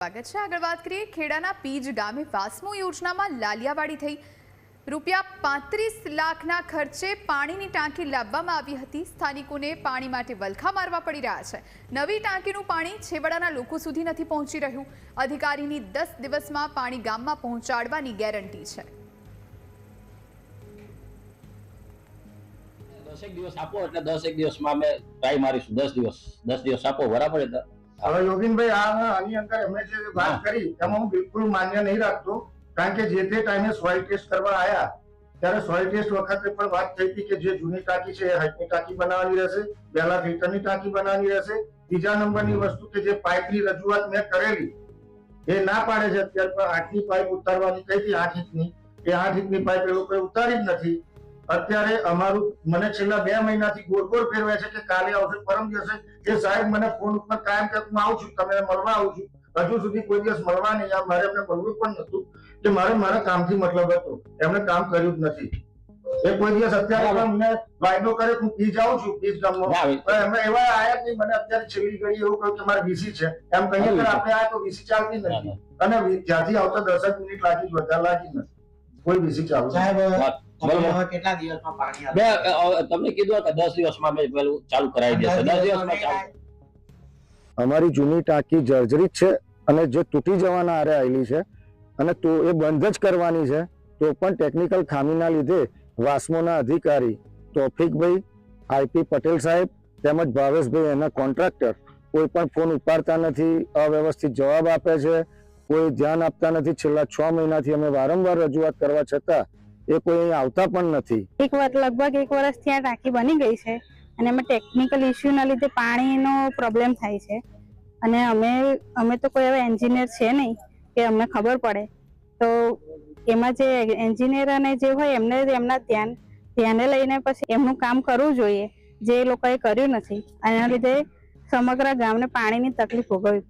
સ્વાગત છે. આગળ વાત કરીએ, ખેડાના પીજ ગામે વાસ્મો યોજનામાં લાલિયાવાડી થઈ. રૂપિયા પાંત્રીસ લાખના ખર્ચે પાણીની ટાંકી લાવવામાં આવી હતી. સ્થાનિકોને પાણી માટે વલખા મારવા પડી રહ્યા છે. નવી ટાંકીનું પાણી છેવાડાના લોકો સુધી નથી પહોંચી રહ્યું. અધિકારીની દસ દિવસમાં પાણી ગામમાં પહોંચાડવાની ગેરંટી છે. દસેક દિવસ આપો એટલે દસેક દિવસમાં અમે ટ્રાય મારીશું. દસ દિવસ. દસ દિવસ આપો, બરાબર હવે યોગીનભાઈ આ આની અંદર અમે જે વાત કરી એમાં હું બિલકુલ માન્ય નહીં રાખતો કારણ કે જે તે ટાઈમે સોઇલ ટેસ્ટ કરવા આવ્યા ત્યારે સોઇલ ટેસ્ટ વખતે પણ વાત થઈ હતી કે જે જૂની ટાંકી છે એ હાઈટની ટાંકી બનાવવાની રહેશે પહેલા ફિલ્ટરની ટાંકી બનાવવાની રહેશે. બીજા નંબરની વસ્તુ કે જે પાઇપની રજૂઆત મેં કરેલી એ ના પાડે છે અત્યારે પણ આઠની પાઇપ ઉતારવાની કઈ હતી? આઠ ઇંચની. એ આઠ ઇંચની પાઇપ એ લોકોએ ઉતારી જ નથી. અત્યારે અમારું મને છેલ્લા બે મહિનાથી ગોળગોળ ગોળ ફેરવાય છે કે કાલે આવશે પરમ દિવસે એ સાહેબ મને ફોન ઉપર કાયમ કે હું આવું છું તમે મળવા આવું છું. હજુ સુધી કોઈ દિવસ મળવા નહીં આ મારે એમને મળવું પણ નતું કે મારે મારા કામથી મતલબ હતો. એમણે કામ કર્યું જ નથી. એ કોઈ દિવસ અત્યારે પણ મને વાયદો કરે હું પી જાઉં છું પીજ ગામમાં. ના, એમને એવા આયા નહીં મને અત્યારે છેલ્લી ઘડી એવું કહ્યું કે મારે વીસી છે. એમ કહીએ કે આપણે આ તો વીસી ચાલતી નથી. અને ત્યાંથી જ્યાંથી આવતા દસક મિનિટ લાગી વધારે લાગી નથી. કોઈ વીસી ચાલુ સાહેબ તમને કીધું કે દસ દિવસમાં પેલું ચાલુ કરાવી દેશે. દસ દિવસમાં અમારી જૂની ટાંકી જર્જરિત છે અને જે તૂટી જવાના આરે આવેલી છે અને તો એ બંધ જ કરવાની છે. તો પણ ટેકનિકલ ખામીના લીધે વાસ્મોના અધિકારી તોફિકભાઈ આઈપી પટેલ સાહેબ તેમજ ભાવેશભાઈ એના કોન્ટ્રાક્ટર કોઈ પણ ફોન ઉપાડતા નથી અવ્યવસ્થિત જવાબ આપે છે કોઈ ધ્યાન આપતા નથી. છેલ્લા છ મહિનાથી અમે વારંવાર રજૂઆત કરવા છતાં એ કોઈ આવતા પણ નથી. એક વાર લગભગ એક વર્ષથી આ ટાંકી બની ગઈ છે અને એમાં ટેકનિકલ ઇસ્યુના લીધે પાણીનો પ્રોબ્લેમ થાય છે. અને અમે અમે તો કોઈ હવે એન્જિનિયર છે નહીં કે અમને ખબર પડે. તો એમાં જે એન્જિનિયર અને જે હોય એમને એમના ધ્યાન, ધ્યાને લઈને પછી એમનું કામ કરવું જોઈએ. જે એ લોકોએ કર્યું નથી. એના લીધે સમગ્ર ગામને પાણીની તકલીફ ભોગવવી